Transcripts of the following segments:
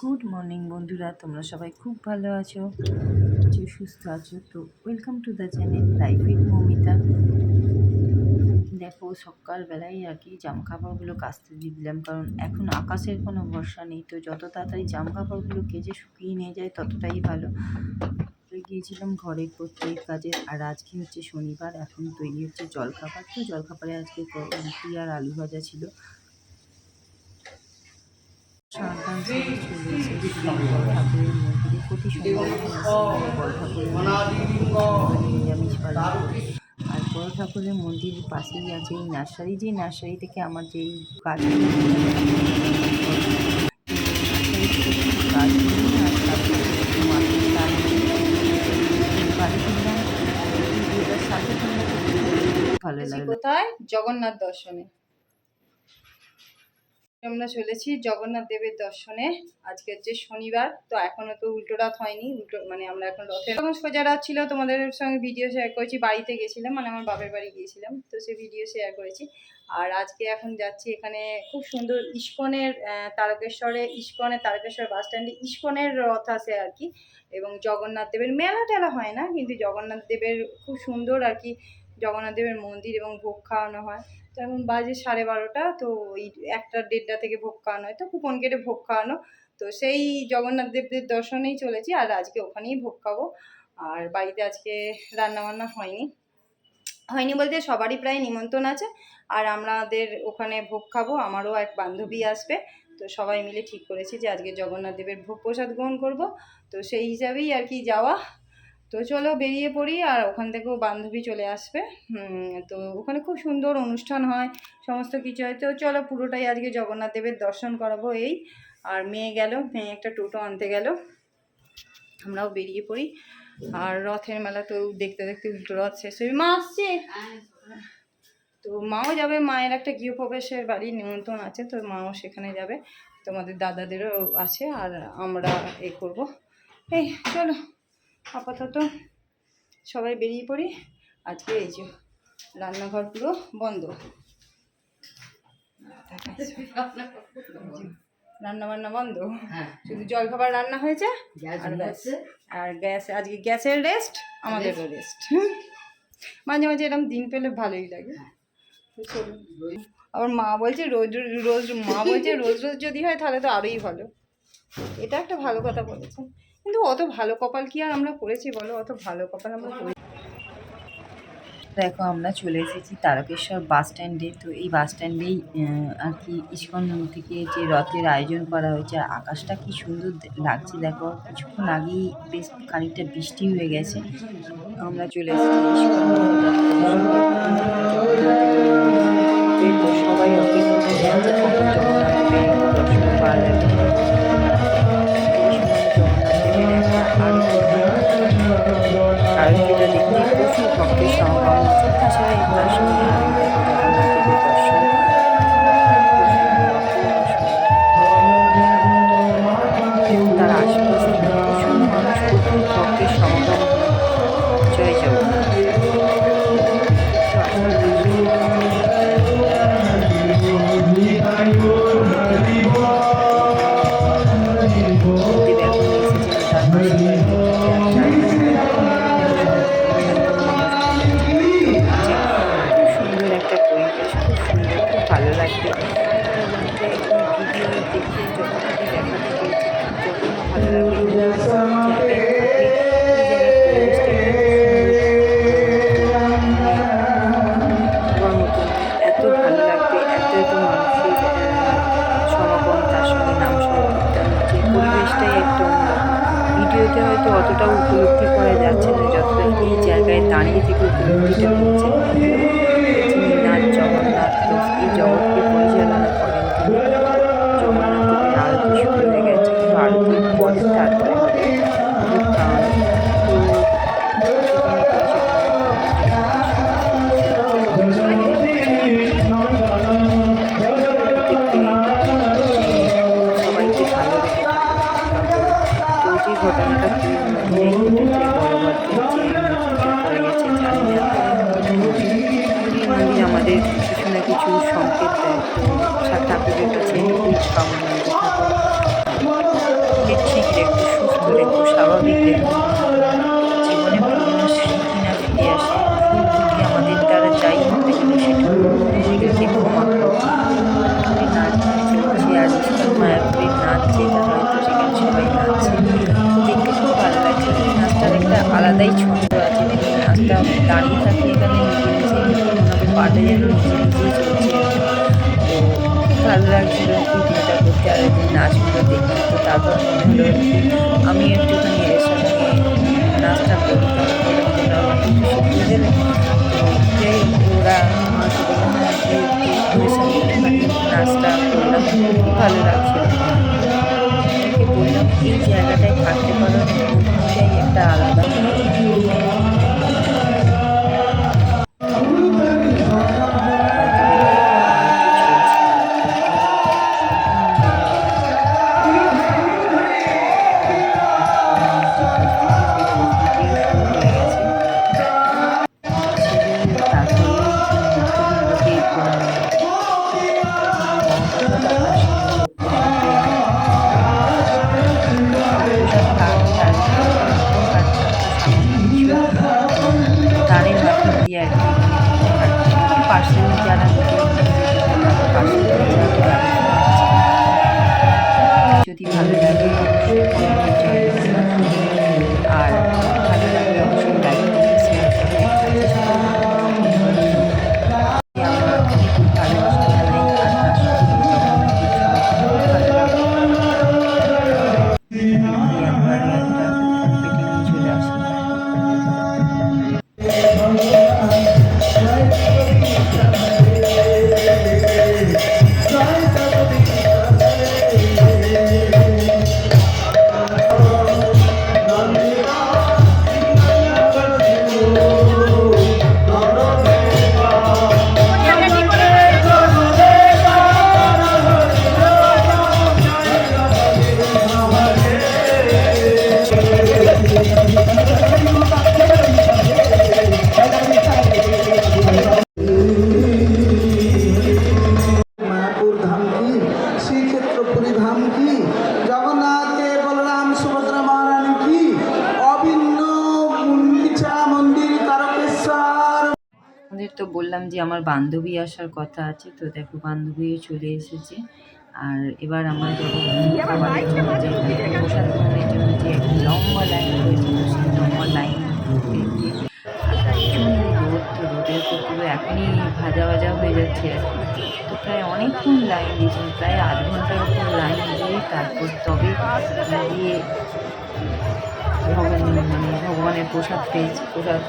Good morning বন্ধুরা। তোমরা সবাই খুব ভালো আছো? যে সুস্থ আছো? তো welcome to the channel life with Momita দেখো, সকালবেলায় আর কি জামা কাপড়গুলো কাচতে দিয়ে দিলাম, কারণ এখন আকাশের কোনো ভরসা নেই। তো যত তাড়াতাড়ি জামা কাপড়গুলো কেজে শুকিয়ে নিয়ে যায়, ততটাই ভালো। গিয়েছিলাম ঘরে করতে এই কাজে আর আজকে হচ্ছে শনিবার, এখন তৈরি হচ্ছে জলখাবার। তো জলখাবারে আজকে রুটি আর আলু ভাজা ছিল। মন্দিরে মন্দিরে আর বড় ঠাকুরের মন্দিরের পাশেই আছে এই নার্সারি যে নার্সারি থেকে আমার যেই গাছগুলো গাছ কিনে আর তারপরে মাটির চারা বাড়ি কিনলাম এটার সাথে কিনলে খুব ভালো লাগল। কোথায়? জগন্নাথ দর্শনে। আমরা চলেছি জগন্নাথ দেবের দর্শনে। আজকে হচ্ছে শনিবার, তো এখনও তো উল্টো রথ হয়নি, উল্টো মানে আমরা এখন রথে তখন সোজা রাত ছিল তোমাদের সঙ্গে ভিডিও শেয়ার করেছি, বাড়িতে গেছিলাম মানে আমার বাপের বাড়ি গিয়েছিলাম, তো সেই ভিডিও শেয়ার করেছি। আর আজকে এখন যাচ্ছি এখানে খুব সুন্দর ইস্কনের তারকেশ্বরে, ইস্কনের তারকেশ্বর বাস স্ট্যান্ডে ইস্কনের রথ আছে আর কি, এবং জগন্নাথ দেবের মেলা টেলা হয় না, কিন্তু জগন্নাথ দেবের খুব সুন্দর আর কি, জগন্নাথ দেবের মন্দির এবং ভোগ খাওয়ানো হয়। এখন বাজে সাড়ে বারোটা, তো ওই একটা দেড়টা থেকে ভোগ খাওয়ানো হয়। তো কুপন কেটে ভোগ খাওয়ানো। তো সেই জগন্নাথ দেবদের দর্শনেই চলেছি, আর আজকে ওখানেই ভোগ খাব। আর বাড়িতে আজকে রান্না বান্না হয়নি। হয়নি বলতে সবারই প্রায় নিমন্ত্রণ আছে। আর আমাদের ওখানে ভোগ খাব, আমারও এক বান্ধবী আসবে। তো সবাই মিলে ঠিক করেছি যে আজকে জগন্নাথ দেবের ভোগ প্রসাদ গ্রহণ করব। তো সেই হিসাবেই আর কি যাওয়া। তো চলো বেরিয়ে পড়ি আর ওখান থেকেও বান্ধবী চলে আসবে। তো ওখানে খুব সুন্দর অনুষ্ঠান হয়, সমস্ত কিছু হয়। তো চলো পুরোটাই আজকে জগন্নাথ দেবের দর্শন করাবো এই। আর মেয়ে গেল, মেয়ে একটা টোটো আনতে গেল। আমরাও বেরিয়ে পড়ি। আর রথের মেলা তো দেখতে দেখতে উল্টো রথ শেষ হয়ে মা আসছে! তো মাও যাবে, মায়ের একটা গৃহপ্রবেশের বাড়ি নিমন্ত্রণ আছে, তো মাও সেখানে যাবে। তোমাদের দাদাদেরও আছে, আর আমরা এ করব। এই, চলো। আপাতত সবাই বেরিয়ে পড়ি। আজকে এই যে রান্নাঘর পুরো বন্ধ। রান্না বান্না বন্ধ শুধু জলখাবার রান্না হয়েছে আর আর গ্যাস আজকে গ্যাসের রেস্ট আমাদেরও রেস্ট মাঝে মাঝে এরকম দিন পেলে ভালোই লাগে। তো আবার মা বলছে রোজ রোজ মা বলছে রোজ রোজ যদি হয় তাহলে তো আরোই ভালো। এটা একটা ভালো কথা বলেছে কিন্তু অত ভালো কপাল কি আর আমরা করেছি বলো? অত ভালো কপাল আমরা দেখো, আমরা চলে এসেছি তারকেশ্বর বাস স্ট্যান্ডে। তো এই বাস স্ট্যান্ডেই আর কি ইস্কন থেকে যে রথের আয়োজন করা হয়েছে, আর আকাশটা কি সুন্দর লাগছে। দেখো, কিছুক্ষণ আগেই বেশ খানিকটা বৃষ্টি হয়ে গেছে। আমরা চলে এসেছি সবাই অপেক্ষা করে আছে কখন জগন্নাথ অতটাও উপলব্ধি করা যাচ্ছে না যতটা এই জায়গায় দাঁড়িয়ে থেকে উপলব্ধিটা হচ্ছে। জগন্নাথ এই জগৎকে ঘটনাটা কি? আমাদের কিছু না কিছু সংকেত দেয়। সাত ঠাকুরের কাছে একটু সুস্থ, একটু স্বাভাবিক আলাদাই ছন্দ আছে দেখুন নাচটা দাঁড়িয়ে থাকলে এখানে নিজে নিজেই খুব ভালো লাগছিল ভিডিওটা করতে, আর একদিন নাচগুলো দেখলাম, তো তারপর মনে হলো আমি একটুখানি এর সঙ্গে নাচটা করতাম শিখিয়ে যাই ওরা হ্যাঁ, নাচটা করলাম। খুব ভালো লাগছিল। বললাম, এই জায়গাটা কি পার্সেল আমার বান্ধবী আসার কথা আছে তো দেখো বান্ধবীও চলে এসেছে। আর এবার আমার যাব খাবারের জন্য যে প্রসাদ গ্রহণের জন্য যে লম্বা লাইন রয়েছে সেই লম্বা লাইন রোদ তো রোদের পুরো এখনই ভাজা ভাজা হয়ে যাচ্ছে আর তো প্রায় অনেকক্ষণ লাইন দিয়েছেন প্রায় আধ ঘণ্টার উপর লাইন দিয়ে তারপর তবে গিয়ে ভগবানের প্রসাদ পেয়েছি প্রসাদ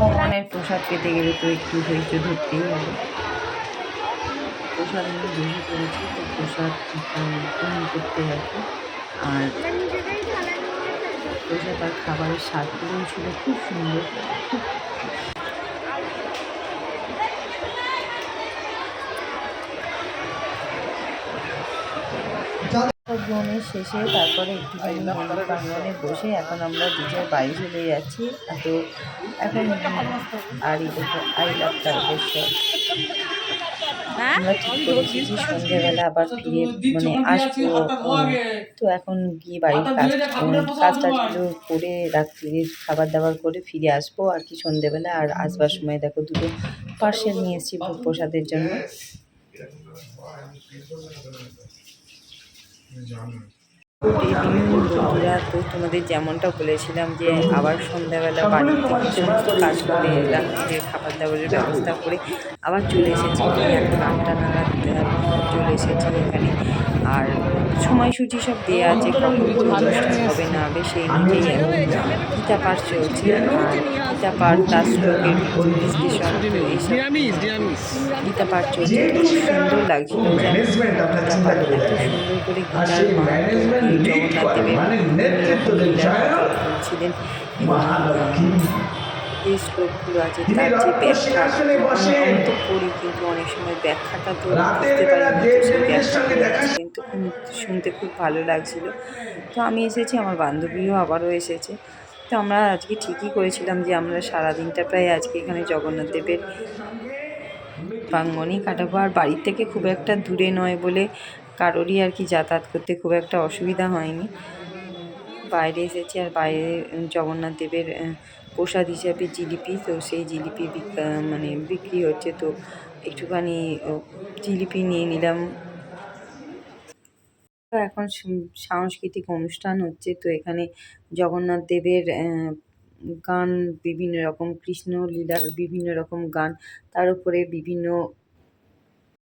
ভগবানের প্রসাদ পেতে গেলে তো একটু ধৈর্য ধরতেই হবে। প্রসাদ আমি ধৈর্য করেছি, তো প্রসাদ গ্রহণ করতে কি আর প্রসাদ আর খাবারের স্বাদগুলো ছিল খুব সুন্দর, খুব শেষে তারপরে একটুখানি মন্দির বসে এখন আমরা দুজন বাড়ি চলে যাচ্ছি। তো এখন আর এই দেখো আই লাভ তারকেশ্বর আমরা ঠিক করেছি যে সন্ধ্যেবেলা আবার ফিরে মানে আসব তো এখন গিয়ে বাড়ির কাজ কাজ টাজগুলো করে রাত্রির খাবার দাবার করে ফিরে আসব। আর কি সন্ধ্যেবেলা আর আসবার সময় দেখো দুটো পার্সেল নিয়ে এসেছি ভোগ প্রসাদের জন্য। গুড বন্ধুরা তো তোমাদের যেমনটা বলেছিলাম যে আবার সন্ধ্যাবেলা বাড়ি থেকে সমস্ত কাজ করে এলাম যে খাবার দাবারের ব্যবস্থা করে আবার চলে এসেছি। এখন আটটা নাগাদ, চলে এসেছি এখানে। আর সময়সূচি সব দেওয়া আছে কখন কী অনুষ্ঠান হবে না হবে সেই অনুযায়ী এখন গীতা পাঠ চলছে আর গীতা পাঠ তার শ্লোকের বিশ্লেষণ গীতা পাঠ চলছে খুব সুন্দর লাগছিল গীতা পাঠ এত সুন্দর করে গীতার জগন্নাথ দেবের ছিলেন যে শ্লোকগুলো আছে তার যে ব্যাখ্যা। পড়ি কিন্তু অনেক সময় ব্যাখ্যাটা তো বুঝতে পারি কিন্তু শুনতে খুব ভালো লাগছিল। তো আমি এসেছি আমার বান্ধবীও আবারও এসেছে। তো আমরা আজকে ঠিকই করেছিলাম যে আমরা সারাদিনটা প্রায় আজকে এখানে জগন্নাথ দেবের প্রাঙ্গণেই কাটাবো। আর বাড়ির থেকে খুব একটা দূরে নয় বলে কারোরই আর কি যাতায়াত করতে খুব একটা অসুবিধা হয়নি। বাইরে এসেছি আর বাইরে জগন্নাথ দেবের প্রসাদ হিসাবে জিলিপি তো সেই জিলিপি মানে বিক্রি হচ্ছে। তো একটুখানি জিলিপি নিয়ে নিলাম। এখন সাংস্কৃতিক অনুষ্ঠান হচ্ছে। তো এখানে জগন্নাথ দেবের গান, বিভিন্ন রকম কৃষ্ণ লীলার বিভিন্ন রকম গান। তার উপরে বিভিন্ন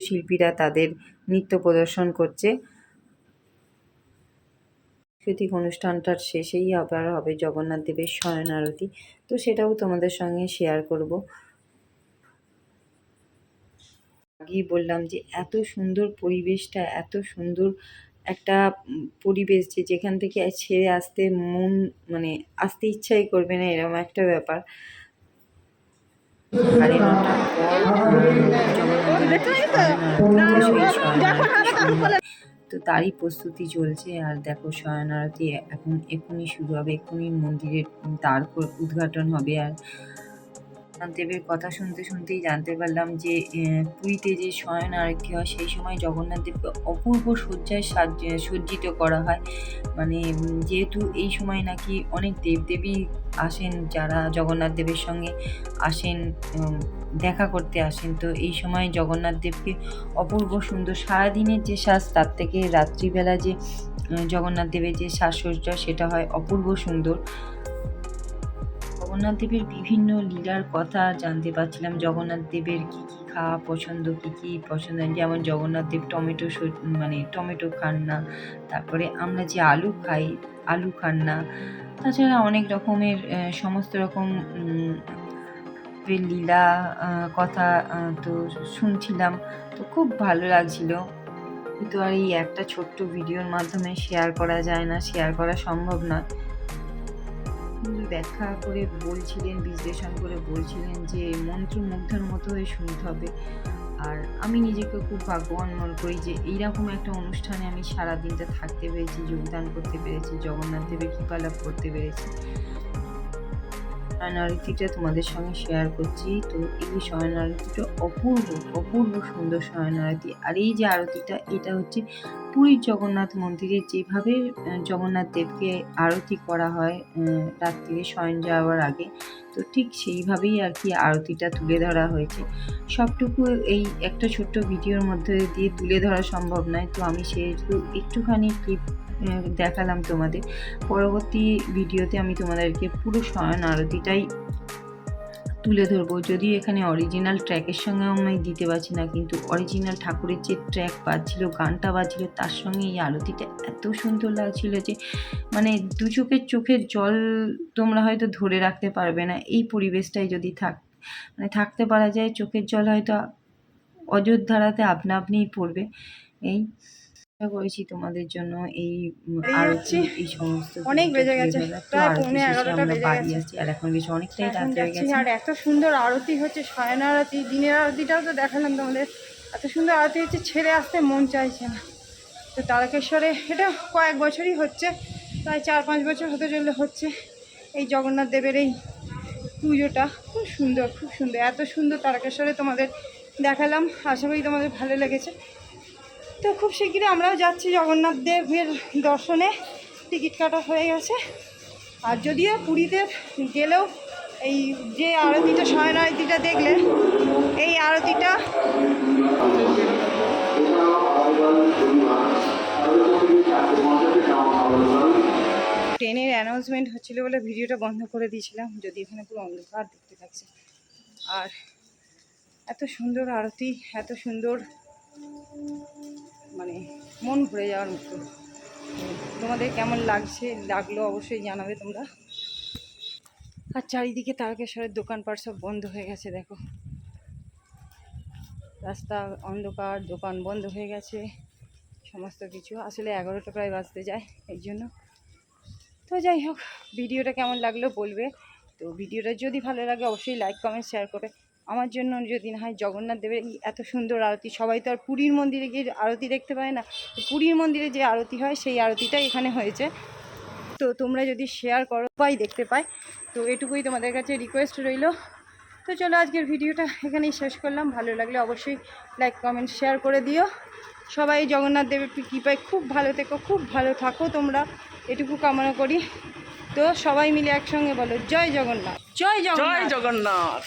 শিল্পীরা তাদের নৃত্য প্রদর্শন করছে। সাংস্কৃতিক অনুষ্ঠানটার শেষেই আবার হবে জগন্নাথ দেবের শয়ন আরতি তো সেটাও তোমাদের সঙ্গে শেয়ার করব আগেই বললাম যে এত সুন্দর পরিবেশটা এত সুন্দর একটা পরিবেশ যে যেখান থেকে ছেড়ে আসতে মন মানে আসতে ইচ্ছাই করবে না এরকম একটা ব্যাপার তো তারই প্রস্তুতি চলছে। আর দেখো শয়নারতি এখন এক্ষুনি শুরু হবে এক্ষুনি মন্দিরের দ্বার উদ্ঘাটন হবে। আর দেবের কথা শুনতে শুনতেই জানতে পারলাম যে পুরীতে যে শয়ন আরতি হয়, সেই সময় জগন্নাথ দেবকে অপূর্ব সাজ- সজ্জিত করা হয়। মানে যেহেতু এই সময় নাকি অনেক দেবদেবী আসেন, যারা জগন্নাথ দেবের সঙ্গে আসেন দেখা করতে আসেন, তো এই সময় জগন্নাথ দেবকে অপূর্ব সুন্দর সারাদিনের যে শ্বাস তার থেকে রাত্রিবেলা যে জগন্নাথ দেবের যে সাজসজ্জা, সেটা হয় অপূর্ব সুন্দর। জগন্নাথ দেবের বিভিন্ন লীলার কথা জানতে পারছিলাম। জগন্নাথ দেবের কী কী খাওয়া পছন্দ, কী কী পছন্দ যেমন জগন্নাথ দেব টমেটো মানে টমেটো খান না তারপরে আমরা যে আলু খাই, আলু খান না তাছাড়া অনেক রকমের সমস্ত রকম লীলা কথা তো শুনছিলাম, তো খুব ভালো লাগছিল। কিন্তু আর এই একটা ছোট্ট ভিডিওর মাধ্যমে শেয়ার করা যায় না শেয়ার করা সম্ভব নয়। ব্যাখ্যা করে বলছিলেন, বিশ্লেষণ করে বলছিলেন যে মন্ত্রমুগ্ধের মতো হয়ে শুনতে হবে। আর আমি নিজেকে খুব ভাগ্যবান মনে করি যে এইরকম একটা অনুষ্ঠানে আমি সারা দিনটা থাকতে পেরেছি, যোগদান করতে পেরেছি, জগন্নাথ দেবের কৃপা লাভ করতে পেরেছি। শয়নারতিটা তোমাদের সঙ্গে শেয়ার করছি। তো এই শয়নারতিটা অপূর্ব অপূর্ব সুন্দর শয়নারতি আর এই যে আরতিটা, এটা হচ্ছে পুরীর জগন্নাথ মন্দিরে যেভাবে জগন্নাথ দেবকে আরতি করা হয় রাত্রিরে শয়ন যাওয়ার আগে, তো ঠিক সেইভাবেই আর কি আরতিটা তুলে ধরা হয়েছে। সবটুকু এই একটা ছোট্ট ভিডিওর মধ্যে দিয়ে তুলে ধরা সম্ভব নয়। তো আমি সেটুকু একটুখানি ক্লিপ দেখালাম তোমাদের। পরবর্তী ভিডিওতে আমি তোমাদেরকে পুরো শয়ন আরতিটাই তুলে ধরবো। যদিও এখানে অরিজিনাল ট্র্যাকের সঙ্গেও আমি দিতে পারছি না, কিন্তু অরিজিনাল ঠাকুরের যে ট্র্যাক বাজছিল, গানটা বাজছিল, তার সঙ্গে এই আরতিটা এত সুন্দর লাগছিল যে মানে দু চোখের চোখের জল তোমরা হয়তো ধরে রাখতে পারবে না। এই পরিবেশটাই যদি থাক মানে থাকতে পারা যায়, চোখের জল হয়তো অযোধ্যারাতে আপনা আপনিই পড়বে। এই চেষ্টা করেছি তোমাদের জন্য এই আরতি এই সমস্ত অনেক বেজে গেছে। প্রায় পৌনে এগারোটা বেজে গেছে। আর এখন বেশ অনেকটাই রাত হয়ে গেছে। আর এত সুন্দর আরতি হচ্ছে শয়ন আরতি দিনের আরতিটাও তো দেখালাম তোমাদের। এত সুন্দর আরতি হচ্ছে ছেড়ে আসতে মন চাইছে না। তো তারকেশ্বরে এটা কয়েক বছরই হচ্ছে প্রায় চার পাঁচ বছর হতে চললে হচ্ছে। এই জগন্নাথ দেবের এই পুজোটা খুব সুন্দর খুব সুন্দর। এত সুন্দর তারকেশ্বরে তোমাদের দেখালাম। আশা করি তোমাদের ভালো লেগেছে। তো খুব শিগগিরই আমরাও যাচ্ছি জগন্নাথ দেবের দর্শনে। টিকিট কাটা হয়ে গেছে। আর যদিও পুরীতে গেলেও এই যে আরতিটা শয়ন আরতিটা দেখলে, এই আরতিটা ট্রেনের অ্যানাউন্সমেন্ট হচ্ছিল বলে ভিডিওটা বন্ধ করে দিয়েছিলাম, যদি এখানে পুরো অন্ধকার দেখতে থাকছে। আর এত সুন্দর আরতি, এত সুন্দর মানে মন ভরে যাওয়ার মতো। তোমাদের কেমন লাগছে? লাগল অবশ্যই জানাবে তোমরা। আর চারিদিকে তারকেশ্বরের দোকানপাট সব বন্ধ হয়ে গেছে, দেখো। রাস্তা অন্ধকার, দোকান বন্ধ হয়ে গেছে, সমস্ত কিছু। আসলে এগারোটা প্রায় বাজতে যায় এই জন্য। তো যাই হোক, ভিডিওটা কেমন লাগল বলবে। তো ভিডিওটা যদি ভালো লাগে, অবশ্যই লাইক কমেন্ট শেয়ার করবে। আমার জন্য যদি না হয় জগন্নাথ দেবের এত সুন্দর আরতি, সবাই তো আর পুরীর মন্দিরে গিয়ে আরতি দেখতে পায় না। পুরীর মন্দিরে যে আরতি হয়, সেই আরতিটাই এখানে হয়েছে। তো তোমরা যদি শেয়ার করো পাই দেখতে পাই তো এটুকুই তোমাদের কাছে রিকোয়েস্ট রইল। তো চলো আজকের ভিডিওটা এখানেই শেষ করলাম। ভালো লাগলে অবশ্যই লাইক কমেন্ট শেয়ার করে দিও। সবাই জগন্নাথ দেবের কৃপায় খুব ভালো থেকো, খুব ভালো থাকো তোমরা। এটুকু কামনা করি। তো সবাই মিলে একসঙ্গে বলো, জয় জগন্নাথ। জয় জগন্নাথ জগন্নাথ।